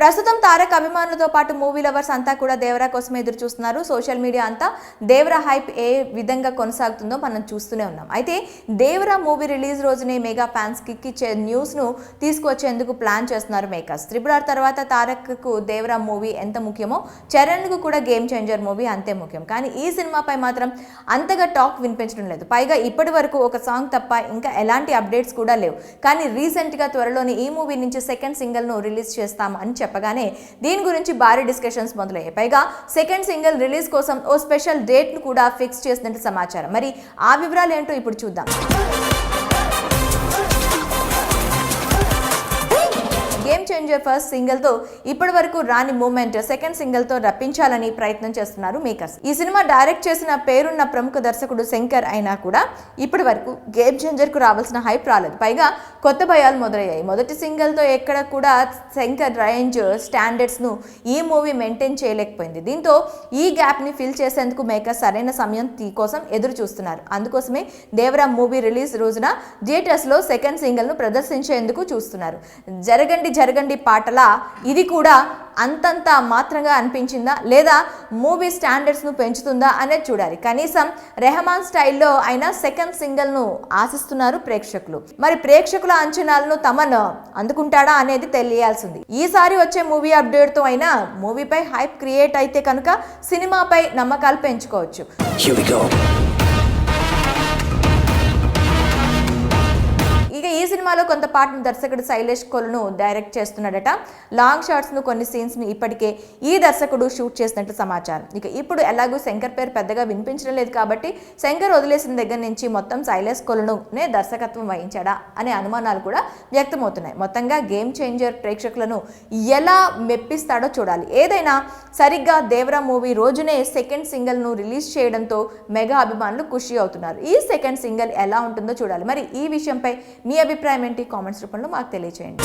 ప్రస్తుతం తారక్ అభిమానులతో పాటు మూవీ లవర్స్ అంతా కూడా దేవరా కోసం ఎదురు చూస్తున్నారు సోషల్ మీడియా అంతా దేవరా హైప్ ఏ విధంగా కొనసాగుతుందో మనం చూస్తూనే ఉన్నాం. అయితే దేవరా మూవీ రిలీజ్ రోజునే మెగా ఫ్యాన్స్ కిక్కిచ్చే న్యూస్ను తీసుకొచ్చేందుకు ప్లాన్ చేస్తున్నారు మేకర్స్. త్రిపుల్ ఆర్ తర్వాత తారక్కు దేవరా మూవీ ఎంత ముఖ్యమో చరణ్కు కూడా గేమ్ చేంజర్ మూవీ అంతే ముఖ్యం. కానీ ఈ సినిమాపై మాత్రం అంతగా టాక్ వినిపించడం లేదు. పైగా ఇప్పటి వరకు ఒక సాంగ్ తప్ప ఇంకా ఎలాంటి అప్డేట్స్ కూడా లేవు. కానీ రీసెంట్గా త్వరలోనే ఈ మూవీ నుంచి సెకండ్ సింగిల్ను రిలీజ్ చేస్తామని అని చెప్పగానే దీని గురించి భారీ డిస్కషన్స్ మొదలయ్యాయి. పైగా సెకండ్ సింగిల్ రిలీజ్ కోసం ఓ స్పెషల్ డేట్ను కూడా ఫిక్స్ చేసినట్టు సమాచారం. మరి ఆ వివరాలు ఏంటో ఇప్పుడు చూద్దాం. చేంజర్ ఫస్ట్ సింగిల్తో ఇప్పటి వరకు రాని మూమెంట్ సెకండ్ సింగిల్తో రప్పించాలని ప్రయత్నం చేస్తున్నారు మేకర్స్. ఈ సినిమా డైరెక్ట్ చేసిన పేరున్న ప్రముఖ దర్శకుడు శంకర్ అయినా కూడా ఇప్పటి వరకు గేమ్ చేంజర్కు రావాల్సిన హైప్ రాలేదు. పైగా కొత్త భయాలు మొదలయ్యాయి. మొదటి సింగిల్తో ఎక్కడ కూడా శంకర్ రేంజ్ స్టాండర్డ్స్ను ఈ మూవీ మెయింటైన్ చేయలేకపోయింది. దీంతో ఈ గ్యాప్ని ఫిల్ చేసేందుకు మేకర్స్ సరైన సమయం తీ- కోసం ఎదురు చూస్తున్నారు. అందుకోసమే దేవరా మూవీ రిలీజ్ రోజున థియేటర్స్లో సెకండ్ సింగిల్ను ప్రదర్శించేందుకు చూస్తున్నారు. జరగండి జరగండి పాటల? ఇది కూడా అంతంత మాత్రంగా అనిపించిందా? లేదా మూవీ స్టాండర్డ్స్ను పెంచుతుందా అనేది చూడాలి. కనీసం రెహమాన్ స్టైల్లో అయినా సెకండ్ సింగిల్ను ఆశిస్తున్నారు ప్రేక్షకులు. మరి ప్రేక్షకుల అంచనాలను తమను అందుకుంటాడా అనేది తెలియాల్సింది. ఈసారి వచ్చే మూవీ అప్డేట్తో అయినా మూవీపై హైప్ క్రియేట్ అయితే కనుక సినిమాపై నమ్మకాలు పెంచుకోవచ్చు. సినిమాలో కొంత పాటను దర్శకుడు శైలేష్ కొలను డైరెక్ట్ చేస్తున్నాడట. లాంగ్ షాట్స్ను కొన్ని సీన్స్ను ఇప్పటికే ఈ దర్శకుడు షూట్ చేసినట్టు సమాచారం. ఇక ఇప్పుడు ఎలాగో శంకర్ పేరు పెద్దగా వినిపించడం లేదు కాబట్టి శంకర్ వదిలేసిన దగ్గర నుంచి మొత్తం శైలేష్ కోలునునే దర్శకత్వం వహించాడా అనే అనుమానాలు కూడా వ్యక్తమవుతున్నాయి. మొత్తంగా గేమ్ చేంజర్ ప్రేక్షకులను ఎలా మెప్పిస్తాడో చూడాలి. ఏదైనా సరిగ్గా దేవరా మూవీ రోజునే సెకండ్ సింగిల్ను రిలీజ్ చేయడంతో మెగా అభిమానులు ఖుషి అవుతున్నారు. ఈ సెకండ్ సింగిల్ ఎలా ఉంటుందో చూడాలి. మరి ఈ విషయంపై మీ అభిప్రాయం ఏంటి కామెంట్స్ రూపంలో మాకు తెలియచేయండి.